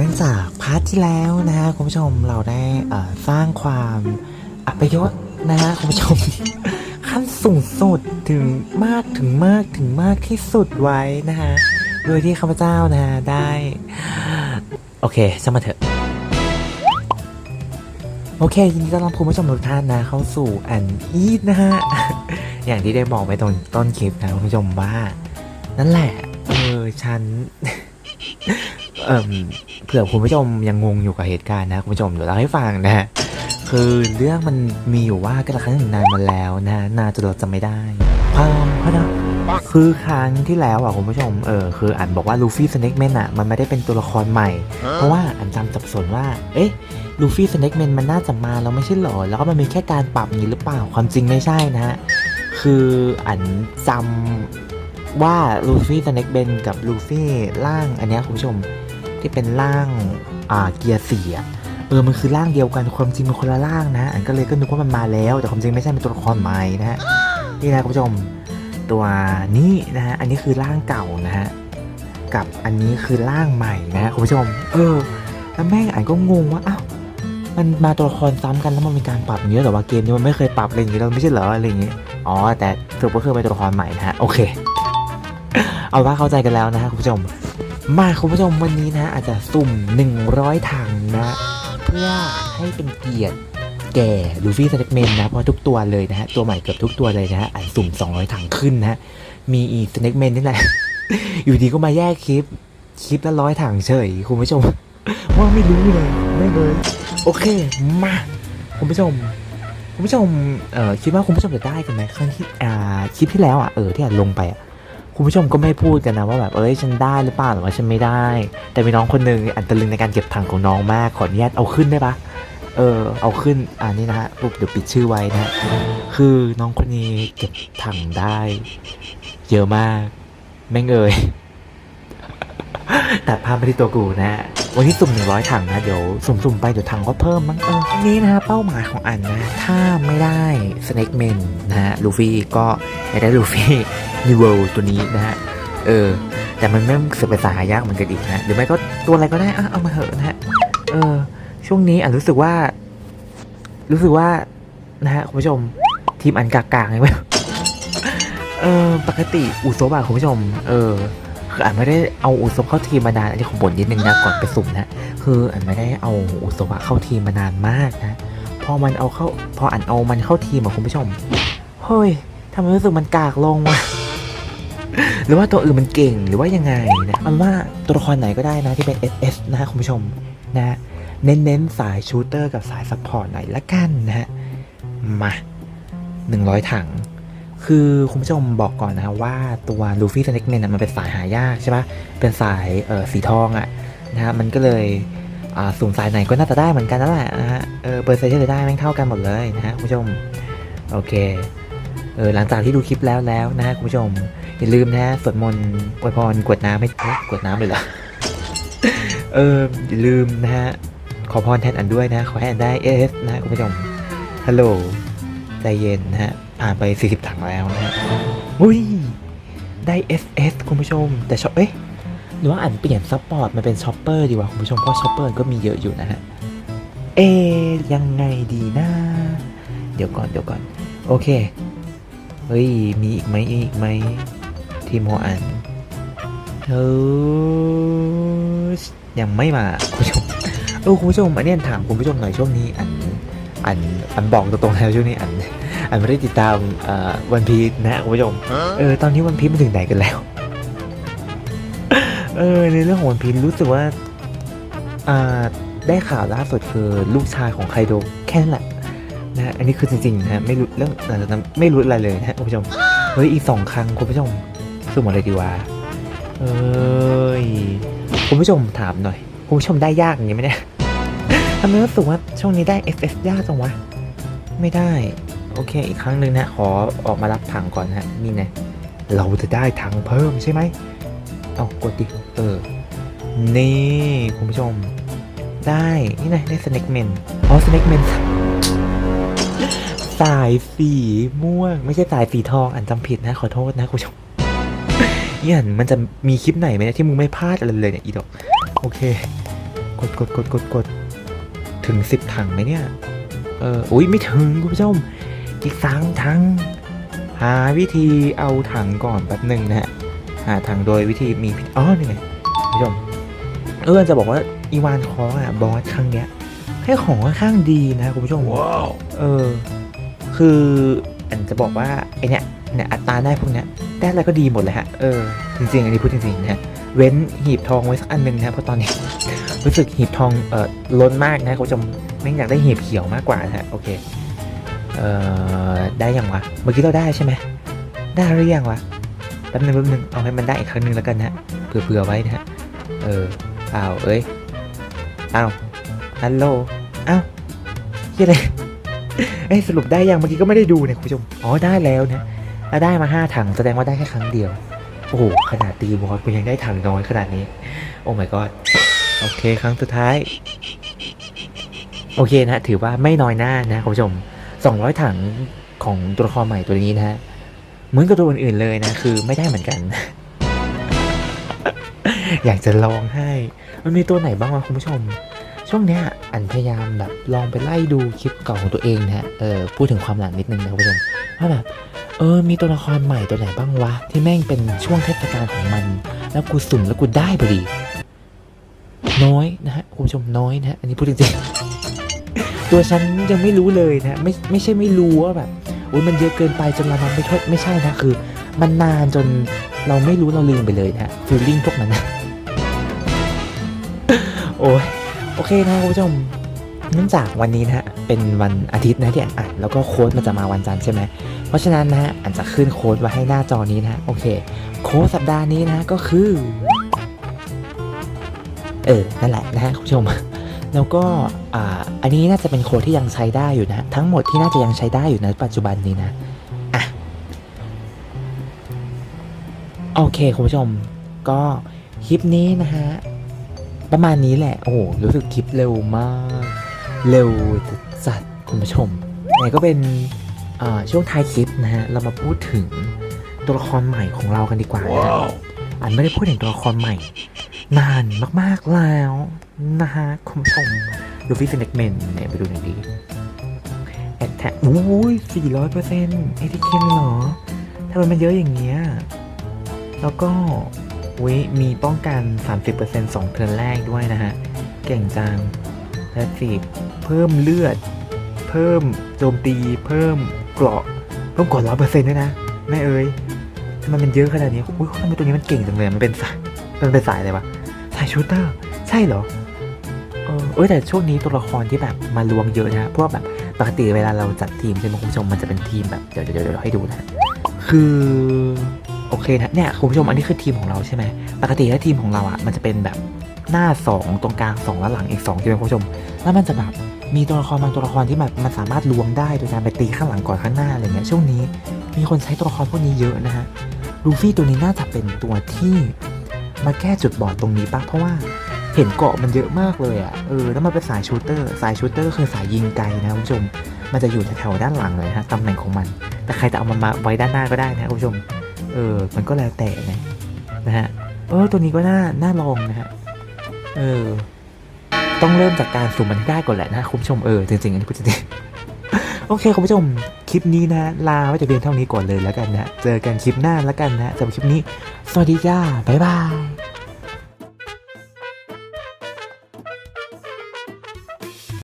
เนื่องจากพาร์ทที่แล้วนะฮะคุณผู้ชมเราได้สร้างความอัปยศนะฮะคุณผู้ชม ขั้นสูงสุดถึงมากถึงมากถึงมากที่สุดไว้นะฮะโดยที่ข้าพเจ้านะฮะได้ โอเคช่างมาเถอะโอเคยินดีต้อนรับคุณผู้ชมทุกท่านนะ เข้าสู่อันอีทนะฮะ อย่างที่ได้บอกไปตอนต้นคลิปนะคุณผู้ชมว่า นั่นแหละ เออ ฉัน เอ่มเผื่อคุณผู้ชมยังงงอยู่กับเหตุการณ์นะคุณผู้ชมเดี๋ยวเล่าให้ฟังนะฮะคือเรื่องมันมีอยู่ว่าก็ละครั้งหนึ่งนานมาแล้วนะนานจนเราจำไม่ได้พามพะนะคือครั้งที่แล้วอะคุณผู้ชมเออคืออันบอกว่าลูฟี่สเน็กแมนอะมันไม่ได้เป็นตัวละครใหม่ เพราะว่าอันจำสับสนว่า เอ๊ะลูฟี่สเน็กแมนมันน่าจะมาแล้วไม่ใช่หรอ แล้วก็มันมีแค่การปรับนี้หรือเปล่าความจริงไม่ใช่นะฮะคืออันจำว่าลูฟี่สเน็กแมนกับลูฟี่ร่างอันนี้คุณผู้ชม ที่เป็นร่างอ่าเกียร์สี่เออมันคือร่างเดียวกันความจริงมันคนละร่างนะ อันก็เลยก็นึกว่ามันมาแล้ว แต่ความจริงไม่ใช่เป็นตัวละครใหม่นะฮะนี่นะคุณผู้ชมตัวนี้นะฮะอันนี้คือร่างเก่านะฮะกับอันนี้คือร่างใหม่นะฮะคุณผู้ชม เออแล้วแม่งอ่านก็งงว่าอ้าวมันมาตัวละครซ้ำกันแล้วมันมีการปรับอย่างนี้เหรอว่าเกมนี้มันไม่เคยปรับอะไรอย่างนี้เราไม่ใช่เหรออะไรอย่างนี้อ๋อแต่สรุปก็คือเป็นตัวละครใหม่นะฮะโอเค เอาว่าเข้าใจกันแล้วนะฮะคุณผู้ชม มาคุณผู้ชมวันนี้นะฮะอาจจะสุ่ม 100 ถังนะ เพื่อให้เป็นเกียรติแก่ลูฟี่สเต็กเมนนะเพราะทุกตัวเลยนะฮะ ตัวใหม่เกือบทุกตัวเลยนะฮะอานสุ่ม 200 ถังขึ้นนะ มีอีสเน็กเมนนี่แหละ อยู่ดีก็มาแยกคลิป คลิปละร้อยถังเฉย คุณผู้ชม ว่าไม่รู้เลยไม่เลย โอเค มาคุณผู้ชมคุณผู้ชมเอ่อคิดว่าคุณผู้ชมจะได้กันไหมครั้งที่อ่าคลิปที่แล้วอะเออที่อ่านลงไปอะ คุณผู้ชมก็ไม่พูดกันนะว่าแบบเอ้ยฉันได้หรือเปล่าหรือว่าฉันไม่ได้ แต่มีน้องคนหนึ่งอันตะลึงในการเก็บถังของน้องมากขออนุญาตเอาขึ้นได้ปะเออเอาขึ้นอ่านี่นะฮะปุ๊บเดี๋ยวปิดชื่อไว้นะ คือน้องคนนี้เก็บถังได้ เยอะมาก แม่งเอ่ยตัดภาพไปที่ตัวกูนะ วันนี้สุ่ม100ถังนะ เดี๋ยวสุ่มๆไปเดี๋ยวถังก็เพิ่มมั้งเออนนี้นะฮะเป้าหมายของอันนะ ถ้าไม่ได้สเน็กเมนนะฮะลูฟี่ก็ได้ลูฟี่ นิเวลตัวนี้นะฮะ เออ แต่มันไม่เสือกไปสายหายากเหมือนกันอีกนะ หรือไม่ก็ตัวอะไรก็ได้อะเอามาเหอะนะฮะ เออ ช่วงนี้อันรู้สึกว่า รู้สึกว่านะฮะคุณผู้ชมทีมอันกากๆไงวะเออปกติอุโซบะคุณผู้ชม เออคืออันไม่ได้เอาอุโซบเข้าทีมมานานอันนี้ของบ่นนิดนึงนะก่อนไปสุ่มนะคืออันไม่ได้เอาอุโซบะเข้าทีมมานานมากนะพอมันเอาเข้าพออันเอามันเข้าทีมอะคุณผู้ชมเฮ้ยทำไมรู้สึกมันกากลงวะ หรือว่าตัวอื่นมันเก่งหรือว่ายังไงนะอันว่าตัวละครไหนก็ได้นะที่เป็น SS นะคุณผู้ชมนะเน้นๆสายชูเตอร์กับสายซัพพอร์ตหน่อยละกันนะฮะมา100 ถัง คือคุณผู้ชมบอกก่อนนะว่าตัวลูฟี่สเน็กเมนมันเป็นสายหายากใช่ปะเป็นสายเออสีทองอะ่ะนะฮะมันก็เลยอ่าสุ่มสายไหนก็น่าจะได้เหมือนกันนั่นแหละนะฮะเออเปอร์เซ็นต์ที่จะได้แม่งเท่ากันหมดเลยนะฮะคุณผู้ชมโอเคเออหลังจากที่ดูคลิปแล้วแล้วนะฮะคุณผู้ชม อย่าลืมนะสวดมนต์อวยพรกวดน้ำให้กวดน้ำเลยเหรอเอออย่าลืมนะฮะขอพรแทนอันด้วยนะขอให้อันได้เอสนะคุณผู้ชมฮัลโหลใจเย็นนะฮะผ่านไป 40ถังแล้วนะฮะอุ้ยได้ SS คุณผู้ชม แต่ชอปเอ๊ะหรือว่าอันเปลี่ยนซัพพอร์ตมาเป็นช็อปเปอร์ดีกว่าคุณผู้ชมเพราะช็อปเปอร์ก็มีเยอะอยู่นะฮะเอยังไงดีนะเดี๋ยวก่อนเดี๋ยวก่อน โอเค เฮ้ย มีอีกไหมอีกไหม ทีมโมอันเออยังไม่มาคุณผู้ชมเออคุณผู้ชมอันนี้ถามคุณผู้ชมหน่อยช่วงนี้อันอันอันบอกตรงๆแล้วช่วงนี้อัน อันไม่ได้ติดตามวันพีชนะคุณผู้ชมเออตอนนี้วันพีชมันถึงไหนกันแล้วเออในเรื่องของวันพีรู้สึกว่าอ่าได้ข่าวล่าสุดคือลูกชายของไคโดแค่นั้นแหละนะอันนี้คือจริงๆนะฮะไม่รู้เรื่องหลังจากนั้นไม่รู้อะไรเลยนะฮะคุณผู้ชมเฮ้ยอีกสองครั้งคุณผู้ชม สุ่มอะไรดีวะเอ้ย คุณผู้ชมถามหน่อย คุณผู้ชมได้ยากอย่างนี้ไหมเนี่ยทำไมรู้สึกว่าช่วงนี้ได้ FS ยากจังวะ ไม่ได้ โอเค อีกครั้งหนึ่งนะ ขอออกมารับถังก่อนนะนี่นะ เราจะได้ถังเพิ่มใช่ไหม เอากดดิ เออ นี่ คุณผู้ชม ได้ นี่นะ ได้สเน็กเมนอ๋อสเน็กเมนสายสีม่วง ไม่ใช่สายสีทอง อันจำผิดนะ ขอโทษนะ คุณผู้ชมเนี่ยมันจะมีคลิปไหนไหมเนี่ยที่มึงไม่พลาดอะไรเลยเนี่ยอีดอกโอเค กดกดกดกดกดถึงสิบถังไหมเนี่ย เอออุ้ยไม่ถึงคุณผู้ชมอีกสามถัง หาวิธีเอาถังก่อนแป๊บหนึ่งนะฮะหาถังโดยวิธีมีพิอ๋อนี่ไงคุณผู้ชมเออจะบอกว่าอีวานคอร์อะบอสครั้งเนี้ยให้ของค่อนข้างดีนะคุณผู้ชมว้าวเออ คือ อันจะบอกว่าไอเนี้ยเนี่ยอัตราได้พวกเนี้ยได้อะไรก็ดีหมดเลยฮะเออจริงๆอันนี้พูดจริงๆนะฮะเว้นหีบทองไว้สักอันหนึ่งนะเพราะตอนนี้ รู้สึกหีบทองเออล้นมากนะคุณผู้ชมไม่งอยากได้หีบเขียวมากกว่านะฮะโอเคเออได้ยังวะเมื่อกี้เราได้ใช่ไหมได้หรือยังวะแป๊บนึงแป๊บนึงเอาให้มันได้อีกครั้งหนึ่งแล้วกันนะเผื่อๆไว้นะฮะเอออ้าวเอ้ยอ้าวฮัลโหลอ้าวยี่อะไร เอ้สรุปได้ยังเมื่อกี้ก็ไม่ได้ดูเนี่ยคุณผู้ชม อ๋อได้แล้วนะแล้วได้มาห้าถังแสดงว่าได้แค่ครั้งเดียว โอ้โหขนาดตีบอสกูยังได้ถังน้อยขนาดนี้ โอ้ my god โอเคครั้งสุดท้าย โอเคนะ ถือว่าไม่น้อยหน้านะคุณผู้ชม 200 ถังของตัวละครใหม่ตัวนี้นะฮะเหมือนกับตัวอื่นๆเลยนะ คือไม่ได้เหมือนกัน อยากจะลองให้ มันมีตัวไหนบ้างวะคุณผู้ชม ช่วงเนี้ยอันพยายามแบบลองไปไล่ดูคลิปเก่าของตัวเองนะฮะเออพูดถึงความหลังนิดนึงนะคุณผู้ชมว่าแบบเออมีตัวละครใหม่ตัวไหนบ้างวะ ที่แม่งเป็นช่วงเทศกาลของมัน แล้วกูสุ่มแล้วกูได้พอดี น้อยนะฮะคุณผู้ชมน้อยนะฮะอันนี้พูดจริงๆตัวฉันยังไม่รู้เลยนะไม่ไม่ใช่ไม่รู้ว่าแบบโอ้ยมันเยอะเกินไปจนเรานำไม่ทดไม่ใช่นะคือ มันนานจนเราไม่รู้เราลืมไปเลยนะฮะฟีลลิ่งพวกนั้นนะโอ้ย โอเคนะคุณผู้ชมเนื่องจากวันนี้นะฮะเป็นวันอาทิตย์นะที่อันอัดแล้วก็โค้ดมันจะมาวันจันทร์ใช่ไหมเพราะฉะนั้นนะฮะอันจะขึ้นโค้ดไว้ให้หน้าจอนี้นะฮะโอเค โค้ดสัปดาห์นี้นะฮะก็คือ เออนั่นแหละนะฮะคุณผู้ชม แล้วก็อ่าอันนี้น่าจะเป็นโค้ดที่ยังใช้ได้อยู่นะทั้งหมดที่น่าจะยังใช้ได้อยู่ในปัจจุบันนี้นะอะโอเคคุณผู้ชม ก็คลิปนี้นะฮะ ประมาณนี้แหละ โอ้โห รู้สึกคลิปเร็วมาก เร็วจัดคุณผู้ชมไหนก็เป็นอ่าช่วงท้ายคลิปนะฮะ เรามาพูดถึงตัวละครใหม่ของเรากันดีกว่านะฮะว้าวอันไม่ได้พูดถึงตัวละครใหม่ นานมากๆแล้วนะฮะคุณผู้ชมดูฟิสเน็กเมนเนี่ยไปดูหน่อยดิแอดแท็กอุ้ยสี่ร้อยเปอร์เซ็นต์เอทีเคเหรอทำไมมันเยอะอย่างเงี้ย แล้วก็ วิมีป้องกัน 30%สองเทิร์นแรกด้วยนะฮะ เก่งจังและสิเพิ่มเลือด เพิ่มโจมตี เพิ่มเกราะ เพิ่มกว่าร้อยเปอร์เซ็นต์ด้วยนะ แม่เอ้ยทำไมมันเยอะขนาดนี้อุ้ยทำไมตัวนี้มันเก่งจังเลย มันเป็นสาย มันเป็นสายอะไรวะ สายชูเตอร์ ใช่เหรอ เออเอ้ยแต่ช่วงนี้ตัวละครที่แบบมาลวงเยอะนะเพราะว่าแบบปกติเวลาเราจัดทีมใช่ไหมคุณผู้ชมมันจะเป็นทีมแบบ เดี๋ยวเดี๋ยวเดี๋ยวให้ดูนะ คือ โอเคนะเนี่ยคุณผู้ชมอันนี้คือทีมของเราใช่ไหมปกติถ้าทีมของเราอะมันจะเป็นแบบหน้า 2 ตรงกลาง 2 แล้วหลังอีก2ใช่ไหมคุณผู้ชม แล้วมันจะแบบมีตัวละครบางตัวละครที่แบบมันสามารถลวงได้โดยการไปตีข้างหลังก่อนข้างหน้าอะไรเงี้ยช่วงนี้มีคนใช้ตัวละครพวกนี้เยอะนะฮะลูฟี่ตัวนี้น่าจะเป็นตัวที่มาแก้จุดบอดตรงนี้ปะเพราะว่าเห็นเกาะมันเยอะมากเลยอะ่ะเออแล้วมันเป็นสายชูเตอร์ สายชูเตอร์คือสายยิงไกลนะคุณผู้ชม มันจะอยู่แถวๆด้านหลังเลยฮะตำแหน่งของมัน แต่ใครจะเอามันมาไว้ด้านหน้าก็ได้นะคุณผู้ชม เออ มันก็แล้วแต่นะนะฮะ เออ ตัวนี้ก็น่า น่าลองนะฮะ เออ ต้องเริ่มจากการสุ่มมันให้ได้ก่อนแหละนะคุณผู้ชม เออ จริงๆ อันนี้พูดจริงโอเคคุณผู้ชม คลิปนี้นะ ลาไว้แต่เพียงเท่านี้ก่อนเลยแล้วกันนะ เจอกันคลิปหน้าแล้วกันนะสำหรับคลิปนี้ สวัสดีจ้า บ๊ายบาย